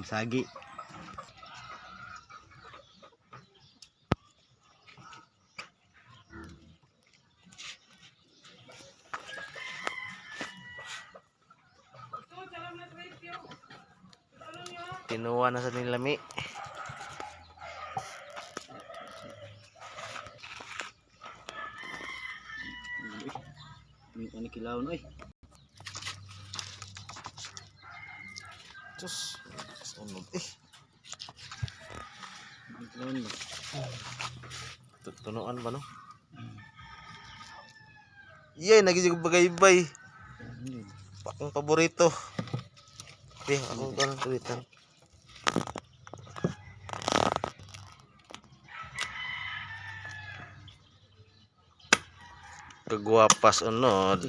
Ang sagi. Tinuwa na sa nilami. May ano kilaw Sus. Sunog eh. Kilaw no. Tunuan ba no? Yay, nagiging bagay-bay. Ano? Akong paborito. Eh, akong kanang tuwitan. Kagwapas unod.